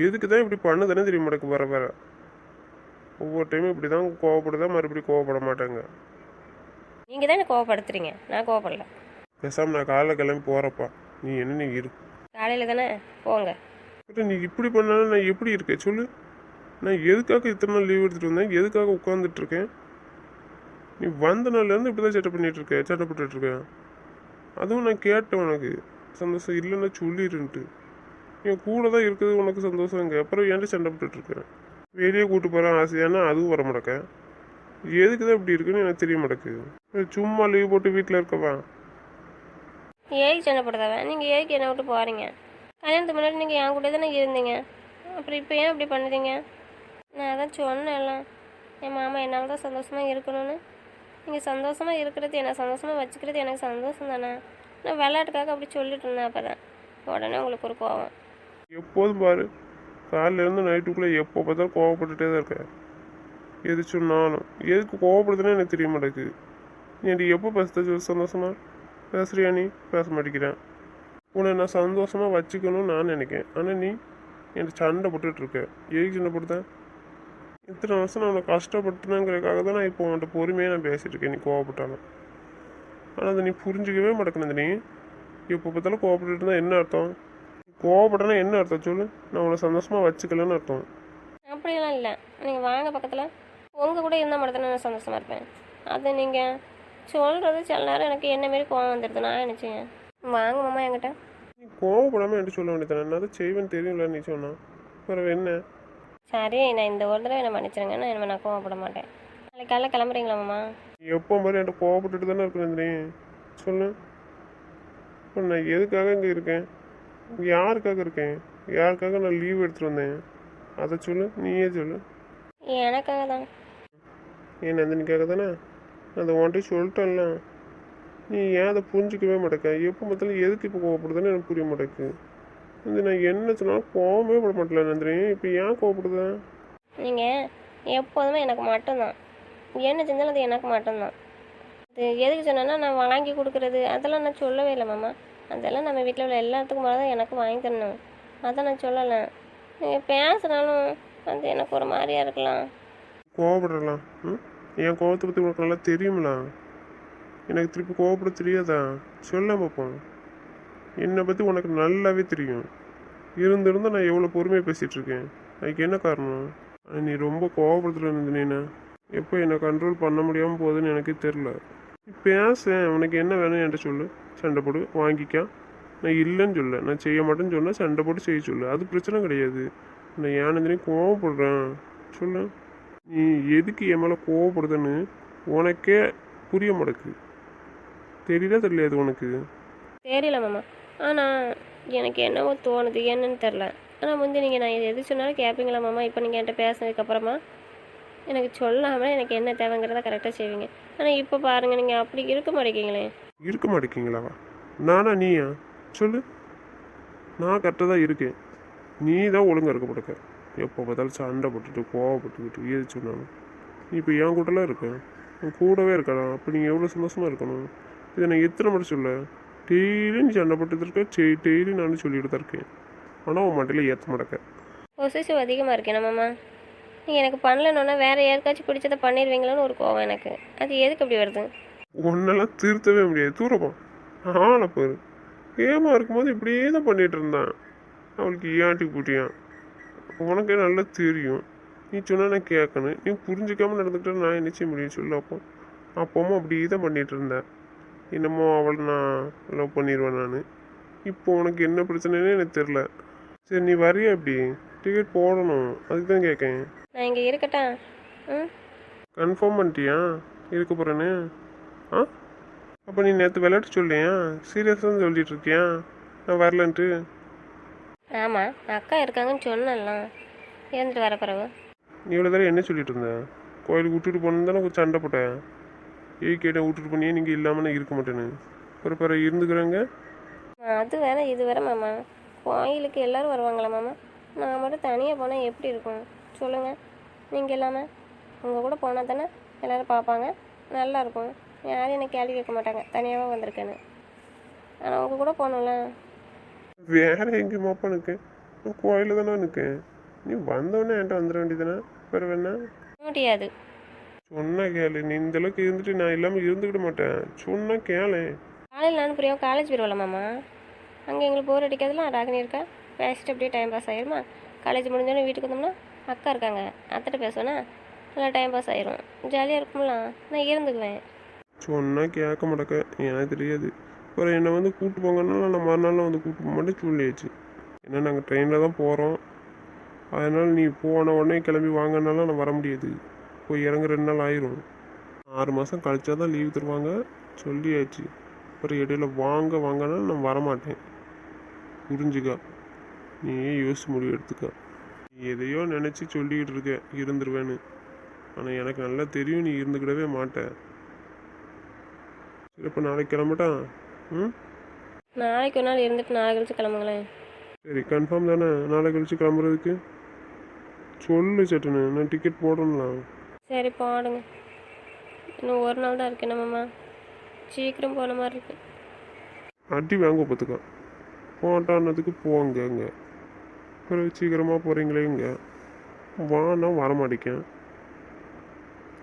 எதுக்கு தான் இப்படி பண்ணுதானே தெரிய மாட்டேக்கு வர வர. ஒவ்வொரு டைமும் இப்படி தான் கோவப்படுதா மறுபடியும் கோவப்பட மாட்டாங்க. நீங்கள் தான் கோவப்படுத்துறீங்க? நான் கோவப்படல. பேசாமல் நான் காலைல கிளம்பி போகிறப்பா நீ என்ன நீ இரு. காலையில் தானே? போங்க. நீ இப்படி பண்ணாலும் நான் எப்படி இருக்கேன்? சொல்லு. நான் எதுக்காக இத்தனை நாள் லீவ் எடுத்துகிட்டு வந்தேன்? எதுக்காக உட்காந்துட்டு இருக்கேன்? நீ வந்த நாள்லேருந்து இப்படி தான் சேட்டை பண்ணிட்டு இருக்க சேட்டை போட்டுட்டு இருக்க. அதுவும் நான் கேட்டேன் உனக்கு. சந்தோஷம் இல்லைன்னா சொல்லிடுன்ட்டு என் கூட தான் இருக்குது உனக்கு சந்தோஷம் இங்கே அப்புறம் ஏன்ட்டு சண்டை போட்டுட்டு இருக்கேன் வெளியே கூட்டு போகிறேன் ஆசையானா அதுவும் வர மாட்டேக்க. எதுக்கு தான் இப்படி இருக்குன்னு எனக்கு தெரிய மாட்டேக்கு சும்மா லீவ் போட்டு வீட்டில் இருக்கவா? ஏய்க்கு சண்டை போடுறதவன் நீங்கள் ஏய்க்கு என்னை விட்டு போகிறீங்க கல்யாணத்துக்கு முன்னாடி நீங்கள் என் கூட தானே இருந்தீங்க. அப்புறம் இப்போ ஏன் இப்படி பண்ணுறீங்க? நான் அதான் சொன்னேன்ல. என் மாமா என்னால் தான் சந்தோஷமாக இருக்கணும்னு. நீங்கள் சந்தோஷமாக இருக்கிறது என்னை சந்தோஷமாக வச்சுக்கிறது எனக்கு சந்தோஷம் தானே. நான் விளையாட்டுக்காக அப்படி சொல்லிட்டு இருந்தேன் அப்போ தான் உடனே உங்களுக்கு ஒரு கோவம். எப்போதும் பாரு காலையிலேருந்து நைட்டுக்குள்ளே எப்போ பார்த்தாலும் கோவப்பட்டுட்டே தான் இருக்க எது சொன்னாலும் எதுக்கு கோவப்படுதுன்னு எனக்கு தெரிய மாட்டேங்குது. நீ எப்போ பேசுறது? சந்தோஷமா? பேசுறியா நீ? பேச மாட்டேங்கிறேன். உன்னை நான் சந்தோஷமாக வச்சுக்கணும்னு நான் நினைக்கிறேன் ஆனால் நீ என்கிட்ட சண்டை போட்டுட்ருக்க எதுக்கு சண்டை போட்டுதான் இத்தனை வருஷம் நான் உன்னை கஷ்டப்பட்டுனங்கிறதுக்காக தான் நான் இப்போ உன்கிட்ட பொறுமையாக நான் பேசிட்டு இருக்கேன். நீ கோவப்பட்டாலும். ஆனால் அதை நீ புரிஞ்சுக்கவே மாட்டேங்கணும் நீ எப்போ பார்த்தாலும் கோவப்பட்டுட்டு இருந்தால் என்ன அர்த்தம்? கோவப்பட்டனா என்ன அர்த்தம் சொல்லு? நான் உன்னை சந்தோஷமா வச்சுக்கலன்னு அர்த்தம். அப்படியெல்லாம் இல்லை. நீங்கள் வாங்க பக்கத்தில். உங்கள் கூட இருந்தால் மட்டும் நான் சந்தோஷமாக இருப்பேன். அது நீங்கள் சொல்கிறது சில நேரம் எனக்கு என்ன மாரி கோவம் வந்துடுது நான் நினச்சேங்க வாங்க மாமா என்கிட்ட. நீ கோவப்படாம என்கிட்ட சொல்ல வேண்டியதானே நான் அதை செய்வேன்னு தெரியும்ல நீ சொன்னா. பிறகு என்ன? சரி நான் இந்த ஒரு தடவை என்னை மன்னிச்சிருங்க. நான் இனிமேல் நான் கோவப்பட மாட்டேன். நாளைக்கு காலைல கிளம்புறீங்களா மாமா? எப்போ மாதிரி என்கிட்ட கோவப்பட்டுட்டு தானே இருக்கிறேன் சொல்லு. நான் எதுக்காக இங்கே இருக்கேன்? யாருக்காக இருக்கேன்? யாருக்காக நான் லீவ் எடுத்துட்டு வந்தேன்? அதை சொல்லு நீயே சொல்லு. எனக்காக தான். என் நந்தினிக்காக தானே? அதை உன்கிட்ட சொல்லிட்டேன்ல. நீ ஏன் அதை புரிஞ்சிக்கவே மாட்டேக்க? எப்போ பார்த்தாலும் எதுக்கு இப்போ கோவப்படுதுன்னு எனக்கு புரிய மாட்டேக்கு. வந்து நான் என்ன சொன்னாலும் கோவமே பட மாட்டேன் நந்தினி. இப்போ ஏன் கோவப்படுதேன் நீங்கள் எப்போதுமே எனக்கு மட்டும்தான். என்ன செஞ்சாலும் அது எனக்கு மட்டும்தான். இது எதுக்கு சொன்னேன்னா நான் வாங்கி கொடுக்குறது அதெல்லாம் நான் சொல்லவே இல்லை மாமா. அதெல்லாம் நம்ம வீட்டில் உள்ள எல்லாத்துக்கும் போல தான் எனக்கும் வாங்கி தரணும். அதை நான் சொல்லலை. நீங்கள் பேசுனாலும் அது எனக்கு ஒரு மாதிரியாக இருக்கலாம். கோவப்படலாம். ம்? என் கோவத்தை பற்றி உனக்கு நல்லா தெரியுமில? எனக்கு திருப்பி கோவப்பட தெரியாதா? சொல்ல பார்ப்போம் என்னை பற்றி உனக்கு நல்லாவே தெரியும். இருந்திருந்து நான் எவ்வளோ பொறுமையாக பேசிகிட்டு இருக்கேன். அதுக்கு என்ன காரணம்? நீ ரொம்ப கோவப்படுத்துல நந்தினா எப்போ என்னை கண்ட்ரோல் பண்ண முடியாமல் போகுதுன்னு எனக்கே தெரில பேச உனக்கு என்ன வேணும் என்கிட்ட சொல்லு. சண்டை போடு வாங்கிக்க நான் இல்லைன்னு சொல்ல நான் செய்ய மாட்டேன்னு சொன்னால் சண்டை போட்டு செய்ய சொல்லு. அது பிரச்சனை கிடையாது. நான் ஏன் கோவப்படுறேன்? சொல்லு. நீ எதுக்கு என் மேலே கோவப்படுதுன்னு உனக்கே புரிய மாட்டேக்கு தெரியல தெரியாது உனக்கு? தெரியல மாமா. ஆனால் எனக்கு என்னவோ தோணுது. என்னன்னு தெரில ஆனால் முந்தி நீங்கள் நான் எது சொன்னாலும் கேட்பீங்களா மாமா? இப்போ நீங்கள் என்கிட்ட பேசினதுக்கப்புறமா எனக்கு சொல்லாமல் எனக்கு என்ன தேவைங்கிறத கரெக்டாக செய்வீங்க. ஆனால் இப்போ பாருங்கள் நீங்கள் அப்படி இருக்க மாட்டேங்கிங்களே இருக்க மாட்டேங்கிங்களா நானா நீயா? சொல்லு. நான் கரெக்டாக தான் இருக்கேன். நீ தான் ஒழுங்காக இருக்க மாட்டேக்க. எப்போ பார்த்தாலும் சண்டை போட்டுட்டு கோவப்பட்டுக்கிட்டு ஏது சொன்னாலும். நீ இப்போ என் கூட்டலாம் இருக்க. உன் கூடவே இருக்கலாம். அப்போ நீங்கள் எவ்வளோ சந்தோஷமாக இருக்கணும்? இதை நான் எத்தனை மட்டும் சொல்ல? டெய்லி நீ சண்டை போட்டுட்டு இருக்க. செய் டெய்லி நானும் சொல்லிட்டு தான் இருக்கேன். ஆனால் உன் மட்டையில் ஏற்ற மாட்டேக்க. பொசிசிவ் அதிகமாக இருக்கேன் மாமா நீங்கள் எனக்கு பண்ணலன்னா வேறு யாருக்காச்சும் பிடிச்சதை பண்ணிடுவீங்களோன்னு ஒரு கோவம் எனக்கு. அது எதுக்கு அப்படி வருது? உன்னெல்லாம் திருத்தவே முடியாது. தூரப்பா ஆளை பாரு. ஏமா இருக்கும்போது இப்படியே தான் பண்ணிட்டு இருந்தான். அவளுக்கு ஏன்ட்டி கூட்டியான் உனக்கே நல்லா தெரியும். நீ சொன்னா நான் கேட்கணும். நீ புரிஞ்சுக்காம நடந்துக்கிட்டா நான் என்ன செய்ய முடியும் சொல்லு அப்போ. அப்பவும் அப்படியே தான் பண்ணிட்டு இருந்தேன் என்னமோ அவளை நான் லவ் பண்ணிடுவேன் நான். இப்போ உனக்கு என்ன பிரச்சனைன்னு எனக்கு தெரில சரி நீ வரியா இப்படி? டிக்கெட் போடணும். அதுக்கு தான் கேட்கேன். நான் இங்கே இருக்கட்டா? ம்? கன்ஃபார்ம் பண்ணிட்டியா? இருக்க போகிறேன்னு ஆ? அப்போ நீ நேற்று விளையாட்டு சொல்லியா? சீரியஸாக சொல்லிட்டு இருக்கியா? நான் வரலன்ட்டு. ஆமாம் அக்கா இருக்காங்கன்னு சொன்னலாம் இருந்துட்டு வர பிறகு. நீ இவ்வளோ தடவை என்ன சொல்லிட்டு இருந்த? கோயிலுக்கு விட்டுட்டு போனது தானே கொஞ்சம் சண்டை போட்டேன் ஏய் கேட்டேன் விட்டுட்டு போனியே நீங்கள் இல்லாமல் நான் இருக்க மாட்டேன்னு. பிற பிற இருந்துக்கிறேங்க. அது வேற இது வேற மாமா. கோயிலுக்கு எல்லாரும் வருவாங்களா மாமா. நான் மட்டும் தனியாக போனால் எப்படி இருக்கும்? சொல்லுங்கள் நீங்கள் இல்லாமல் உங்கள் கூட போனால் தானே எல்லோரும் பார்ப்பாங்க. நல்லா இருக்கும். யாரும் என்னை கேள்வி கேட்க மாட்டாங்க. தனியாகவே வந்திருக்கேன்னு. ஆனால் உங்கள் கூட போகணும்ல வேற எங்கேயுமாப்பா நிற்கேன் நான் கோயிலில் தானே நிற்கேன் நீ வந்தவொடனே என்கிட்ட வந்துட வேண்டியதானே பிற வேணா முடியாது. சொன்னா கேளு. நீ இந்த அளவுக்கு இருந்துட்டு நான் இல்லாமல் இருந்துக்கிட மாட்டேன். சொன்னா கேளேன் காலையில் நானும் பிரியாவும் காலேஜ் போயிடுவோம்ல மாமா. அங்கே எங்களுக்கு போர் அடிக்காதுல ராகினி இருக்கா? பேசிட்டு அப்படியே டைம் பாஸ் ஆயிருமா? காலேஜ் முடிஞ்சோடனே வீட்டுக்கு வந்தோம்னா அக்கா இருக்காங்க. அத்தைட்ட பேசுவேன்னா நல்லா டைம் பாஸ் ஆயிரும். ஜாலியாக இருக்கும்ல. நான் இருந்துக்குவேன். சொன்னால் கேட்க மாட்டேக்க எனக்கு தெரியாது. அப்புறம் என்னை வந்து கூப்பிட்டு போங்கன்னா நான் மறுநாள் வந்து கூப்பிட்டு போக மாட்டேன் சொல்லியாச்சு. ஏன்னா நாங்கள் ட்ரெயினில் தான் போகிறோம் அதனால் நீ போன உடனே கிளம்பி வாங்கினாலும் நான் வர முடியாது. போய் இறங்க ரெண்டு நாள் ஆயிரும். ஆறு மாதம் கழிச்சா தான் லீவ் தருவாங்க. சொல்லியாச்சு. அப்புறம் இடையில வாங்க வாங்கினா நான் வரமாட்டேன். புரிஞ்சுக்க. நீ யோசிச்சு முடிவு எடுத்துக்க. நீ எதையோ நினச்சி சொல்லிக்கிட்டு இருக்க இருந்துருவேன்னு. ஆனால் எனக்கு நல்லா தெரியும் நீ இருந்துக்கிடவே மாட்டேன் சரி இப்போ நாளைக்கு கிளம்பட்டான் ம்? நாளைக்கு ஒரு நாள் இருந்துட்டு நாளை கழிச்சு கிளம்புங்களேன். சரி கன்ஃபார்ம் தானே? நாளை கழிச்சு கிளம்புறதுக்கு? சொல்லு சட்டுன்னு நான் டிக்கெட் போடணும்லாம் சரி போடுங்க. இன்னும் ஒரு நாள் தான் இருக்கு என்னமாம்மா? சீக்கிரம் போன மாதிரி இருக்கு. அடி வாங்க பார்த்துக்க. போட்டானதுக்கு போங்க இங்கே. பிறகு சீக்கிரமாக போகிறீங்களே இங்கே. வானா வரமாட்டேக்கேன்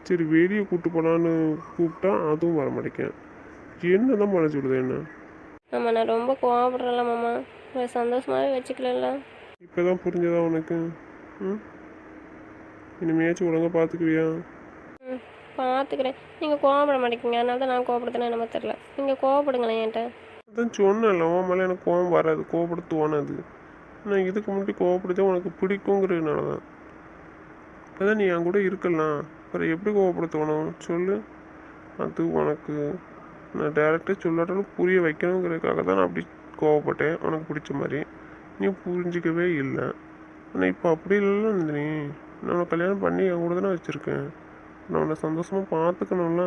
சரி வெளியே கூப்பிட்டு போகலான்னு கூப்பிட்டா அதுவும் வரமாட்டேக்கேன் என்ன தான் பண்ண சொல்லுது என்ன? ஆமாம் நான் ரொம்ப கோவப்படுறேன்ல மாமா. உங்களை சந்தோஷமாகவே வச்சுக்கலல்ல. இப்போ தான் புரிஞ்சதா உனக்கு? ம்? இனிமேயாச்சும் ஒழுங்காக பார்த்துக்குவியா ம் பார்த்துக்கிறேன் நீங்கள் கோவப்பட மாட்டேங்க. அதனால தான் நான் கோவப்படுத்தினா நம்ம தெரில நீங்கள் கோவப்படுங்களேன் என்கிட்ட. அதான் சொன்னேன்ல உன் மேலே எனக்கு கோவம் வராது. கோவப்பட தோணாது. நான் இதுக்கு முன்னாடி கோவப்படுத்தா உனக்கு பிடிக்குங்கிறதுனால தான். அதான் நீ என் கூட இருக்கலாம். அப்புறம் எப்படி கோவப்பட தோணும்? சொல்லு. அது உனக்கு நான் டேரெக்டாக சொல்லாட்டாலும் புரிய வைக்கணுங்கிறதுக்காக தான் நான் அப்படி கோவப்பட்டேன். உனக்கு பிடிச்ச மாதிரி. நீ புரிஞ்சிக்கவே இல்லை. ஆனால் இப்போ அப்படி இல்லைல்ல நந்தினி. நான் உன்னை கல்யாணம் பண்ணி என் கூட தானே வச்சுருக்கேன். நான் உன்னை சந்தோஷமாக பார்த்துக்கணும்ல.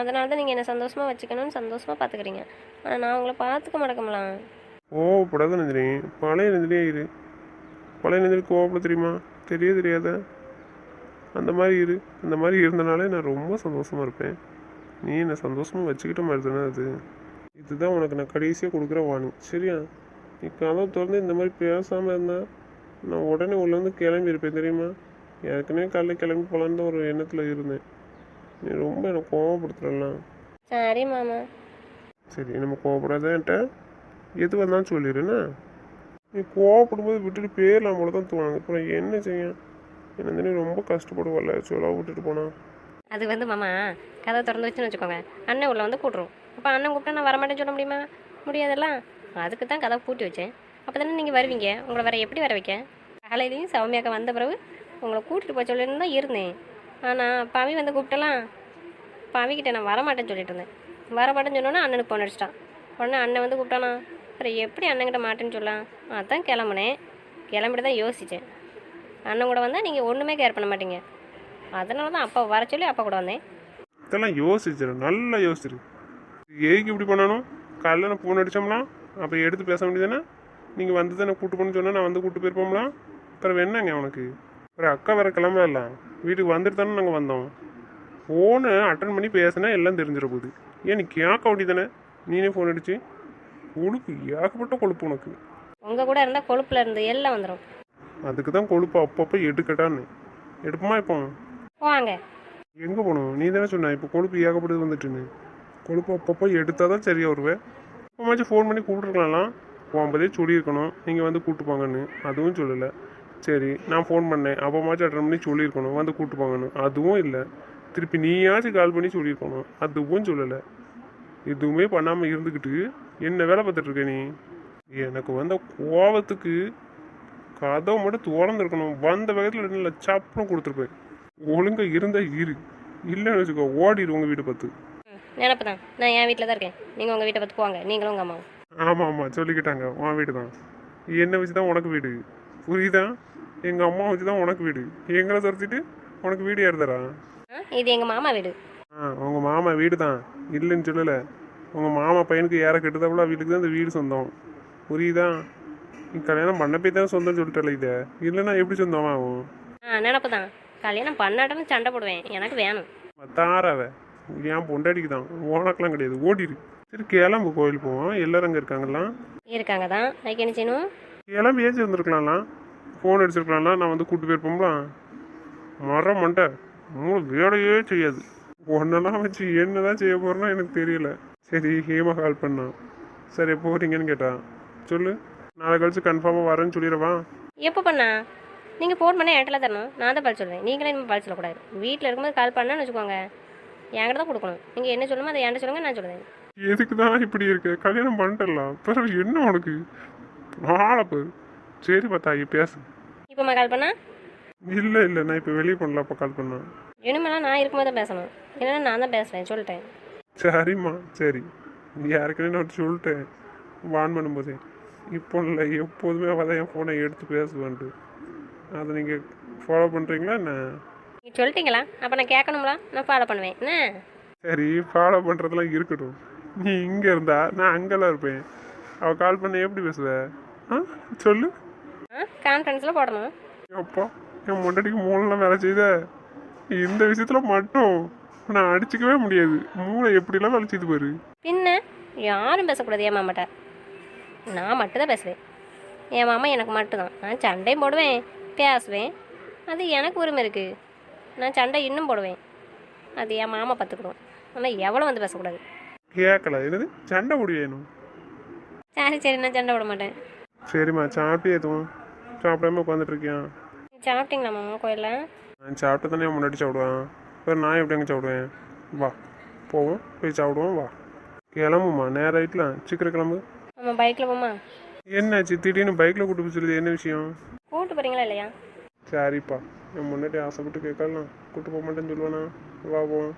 அதனால தான் நீங்கள் என்னை சந்தோஷமாக வச்சுக்கணும்னு சந்தோஷமாக பார்த்துக்கிறீங்க. ஆனால் நான் உங்களை பார்த்துக்க மாட்டேங்கலாம் கோவப்படாத நந்தினி. பழைய நந்தினியே இரு. பழைய நந்தினி கோவப்பட தெரியுமா? தெரிய தெரியாத. அந்த மாதிரி இரு. அந்த மாதிரி இருந்தனாலே நான் ரொம்ப சந்தோஷமா இருப்பேன். நீ என்னை சந்தோஷமா வச்சுக்கிட்ட மாதிரி தானே அது? இதுதான் உனக்கு நான் கடைசியாக கொடுக்குற வாணி சரியா? நீ கதவை திறந்து இந்த மாதிரி பேசாமல் இருந்தா நான் உடனே உள்ள வந்து கிளம்பி இருப்பேன் தெரியுமா? ஏற்கனவே காலைல கிளம்பி போகலான்னு ஒரு எண்ணத்தில் இருந்தேன். நீ ரொம்ப எனக்கு கோவப்படுத்துறலாம். சரி மாமா. சரி நம்ம கோவப்படாதன்ட்ட எது வந்தாலும் சொல்லிடுறேன்னா நீ கோவப்படும்போது விட்டுட்டு போயிடலாம் போல தான் தோணுது. அப்புறம் என்ன செய்ய? என்ன தானே ரொம்ப கஷ்டப்படுவல்ல சொல்ல விட்டுட்டு போனா? அது வந்து மாமா கதை திறந்து வச்சுன்னு வச்சுக்கோங்க. அண்ணன் உள்ள வந்து கூட்டுரும். அப்போ அண்ணன் கூப்பிட்டா நான் வரமாட்டேன்னு சொல்ல முடியுமா? முடியாதெல்லாம் அதுக்கு தான் கதை பூட்டி வச்சேன். அப்போ தானே நீங்கள் வருவீங்க? உங்களை வர எப்படி வர வைக்க? காலையிலையும் சௌமியாக்கா வந்த பிறகு உங்களை கூட்டிகிட்டு போக சொல்லிருந்து தான் இருந்தேன். ஆனால் பவி வந்து கூப்பிட்டலாம். பவிக்கிட்ட நான் வரமாட்டேன்னு சொல்லிட்டு இருந்தேன். வரமாட்டேன்னு சொன்னோன்னே அண்ணனுக்கு ஃபோன் அடிச்சிட்டான். உடனே அண்ணன் வந்து கூப்பிட்டானா அப்புறம் எப்படி அண்ணன்கிட்ட மாட்டேன்னு சொல்லலாம் அதான் கிளம்புனேன். கிளம்பிட்டு தான் யோசித்தேன் அண்ணன் கூட வந்தால் நீங்கள் ஒன்றுமே கேர் பண்ண மாட்டீங்க. அதனால தான் அப்பா வர சொல்லி அப்பா கூட வந்தேன். இதெல்லாம் யோசிச்சிரு நல்லா யோசிச்சிரு. ஏய்க்கு இப்படி பண்ணணும்? காலைல நான் ஃபோன் அடித்தோம்னா அப்போ எடுத்து பேச வேண்டியதானே நீங்கள் வந்து தானே கூட்டு போன்னு சொன்னால் நான் வந்து கூட்டு போயிருப்போம்ல அப்புறம் என்னங்க உனக்கு? ஒரு அக்கா வேற கிளம்பல வீட்டுக்கு வந்துட்டு தானே நாங்கள் வந்தோம். ஃபோனை அட்டன் பண்ணி பேசினா எல்லாம் தெரிஞ்சிட போகுது. ஏன் நீ கேட்க வேண்டியதானே நீனே ஃபோன் அடிச்சு. கொழுப்பு ஏகப்பட்ட கொழுப்பு உனக்கு. உங்கள் கூட இருந்தால் கொழுப்பில் இருந்து எல்லாம் வந்துடும் அதுக்கு தான் கொழுப்பு அப்பப்போ எடுக்கட்டான்னு. எடுப்போமா இப்போ வாங்க. எங்கே போகணும் நீ தானே சொன்ன இப்போ கொழுப்பு ஏகப்பட்டது வந்துட்டுன்னு. கொழுப்பு அப்பப்போ எடுத்தால் தான் சரியாக வருவேன் அப்போமாச்சும் ஃபோன் பண்ணி கூப்பிட்ருக்கலாம் போகும்போதே சொல்லியிருக்கணும். நீங்கள் வந்து கூப்பிட்டு போங்கன்னு அதுவும் சொல்லலை. சரி நான் ஃபோன் பண்ணேன். அப்போமாச்சும் அட்டன் பண்ணி சொல்லியிருக்கணும். வந்து கூப்பிட்டு போங்கன்னு அதுவும் இல்லை. திருப்பி நீயாச்சும் கால் பண்ணி சொல்லியிருக்கணும். அதுவும் சொல்லலை. எதுவுமே பண்ணாமல் இருந்துக்கிட்டு என்ன வேலை பார்த்துட்ருக்க நீ? எனக்கு வந்த கோவத்துக்கு கதவை மட்டும் திறந்துருக்கணும். வந்த வேகத்தில் நல்ல. சப்புன்னு கொடுத்துருப்பேன் ஒழுங்கா இருந்தா இரு. இல்லைன்னு வச்சுக்கோ ஓடிடு உங்கள் வீட்டை பார்த்து. நினப்பு தான். நான் என் வீட்டில் தான் இருக்கேன். நீங்கள் உங்கள் வீட்டை பார்த்து போங்க. நீங்களும் உங்கள் அம்மாவும். ஆமாம் ஆமாம் சொல்லிக்கிட்டாங்க. உன் வீடு தான். என்னை வச்சு தான் உனக்கு வீடு? புரியுதா? எங்கள் அம்மா வச்சு தான் உனக்கு வீடு. எங்களை துரத்திட்டு உனக்கு வீடு ஏறுதரா ஆ இது எங்கள் மாமா வீடு. ஆ உங்கள் மாமா வீடு தான். இல்லைன்னு சொல்லலை. உங்கள் மாமா பையனுக்கு ஏற கெட்டுதப்பல வீட்டுக்கு தான் இந்த வீடு சொந்தம். புரியுதா? நீ கல்யாணம் பண்ண போய் தான் சொந்தம் சொல்லிட்டல இதை. இல்லைன்னா எப்படி சொந்தம் ஆகும் ஆ நினப்பு தான். கல்யாணம் பண்ணாட்டன்னு சண்டை போடுவேன். எனக்கு வேணும். தாராவ. என் பொண்டாட்டிக்கு தான். உனக்கெல்லாம் கிடையாது. ஓடிடு சரி கிளம்பு. கோயில் போவோம். எல்லாரும் அங்கே இருக்காங்கல்லாம் இருக்காங்க தான் அதுக்கு என்ன செய்யணும்? கிளம்பி ஏச்சு வந்திருக்கலாம்லாம் ஃபோன் அடிச்சிருக்கலாம்ல. நான் வந்து கூட்டு போயிருப்போம்லாம் மரம் மண்டை. மூணு வேலையே செய்யாது. ஒன்னெல்லாம் வச்சு என்னதான் செய்ய போறேன்னா எனக்கு தெரியல. சரி ஹேமா கால் பண்ணான் சரி எப்போ போறீங்கன்னு கேட்டா. சொல்லு. நாளை கழிச்சு கன்ஃபார்மாக வரேன்னு சொல்லிடவா? எப்போ பண்ணா? நீங்கள் ஃபோன் பண்ண என்கிட்ட தரணும். நான் தான் பதில் சொல்லுவேன் நீங்களே இனிமேல் பதில் சொல்லக்கூடாது. வீட்டில் இருக்கும்போது கால் பண்ணான்னு வச்சுக்கோங்க. என்கிட்ட தான் கொடுக்கணும். நீங்கள் என்ன சொல்லணுமோ அதை என்கிட்ட சொல்லுங்க நான் சொல்லுவேன் எதுக்கு தான் இப்படி இருக்க? கல்யாணம் பண்ணிட்டலாம். பிறகு என்ன உனக்கு? ஆளை பாரு. சரிப்பா தாயி பேசு. இப்போம்மா கால் பண்ணா? இல்லை இல்லை. நான் இப்போ வெளியே பண்ணல அப்போ கால் பண்ணேன் இனிமேலாம் நான் இருக்கும்போது தான் பேசணும். இல்லைன்னா நான் தான் பேசுகிறேன் சொல்லிட்டேன். சரிம்மா. சரி. யாருக்குன்னு நான் சொல்லிட்டேன். வான் பண்ணும்போதே. இப்போ இல்லை எப்போதுமே அவள் தான் என் ஃபோனை எடுத்து பேசுவேன்ட்டு. அதை நீங்கள் ஃபாலோ பண்ணுறீங்களா என்ன? நீங்கள் சொல்லிட்டீங்களா? அப்போ நான் கேட்கணுங்களா நான் ஃபாலோ பண்ணுவேன். என்ன? சரி ஃபாலோ பண்ணுறதெல்லாம் இருக்கட்டும். நீ இங்கே இருந்தா நான் அங்கெல்லாம் இருப்பேன். அவள் கால் பண்ண எப்படி பேசுவ? ஆ சொல்லு. ஆ கான்ஃபரன்ஸில் போடணும். அப்பா என் முன்னாடிக்கு மூளைலாம் வேலை செய்த? இந்த விஷயத்துல மட்டும் நான் அடிச்சுக்கவே முடியாது. மூளை எப்படிலாம் வேலை செய்து பாரு. பின்ன யாரும் பேசக்கூடாது என் மாமாட்ட. நான் மட்டும்தான் பேசுவேன். என் மாமா எனக்கு மட்டும்தான். நான் சண்டையும் போடுவேன். பேசுவேன் அது எனக்கு உரிமை இருக்குது நான் சண்டை இன்னும் போடுவேன். அது என் மாமா பார்த்துக்கிடுவோம் ஆனால் எவ்வளோ வந்து பேசக்கூடாது. கேட்கல என்னது? சண்டை முடியணும் சரி சரி நான் சண்டை போட மாட்டேன். சரிம்மா சாப்பிட்டு எதுவும்? சாப்பிடாம நீ சாப்பிட்டீங்களா மாமா கோயிலில்? நான் சாப்பிட்டு தானே முன்னாடி சாப்பிடுவேன். வேறு நான் எப்படி அங்கே சாப்பிடுவேன்? வா போவோம். போய் சாப்பிடுவோம் வா. கிளம்புமா நேரம் ஆயிட்டலாம் சீக்கிரம் கிளம்பு. நம்ம பைக்கில் போமா என்னாச்சு? திடீர்னு பைக்கில் கூட்டு போய் சொல்லுது. என்ன விஷயம்? கூட்டு போகிறீங்களா இல்லையா? சரிப்பா. என் முன்னாடி ஆசைப்பட்டு கேட்கலாம். கூட்டு போக மாட்டேன்னு சொல்லுவானா வா போவோம்.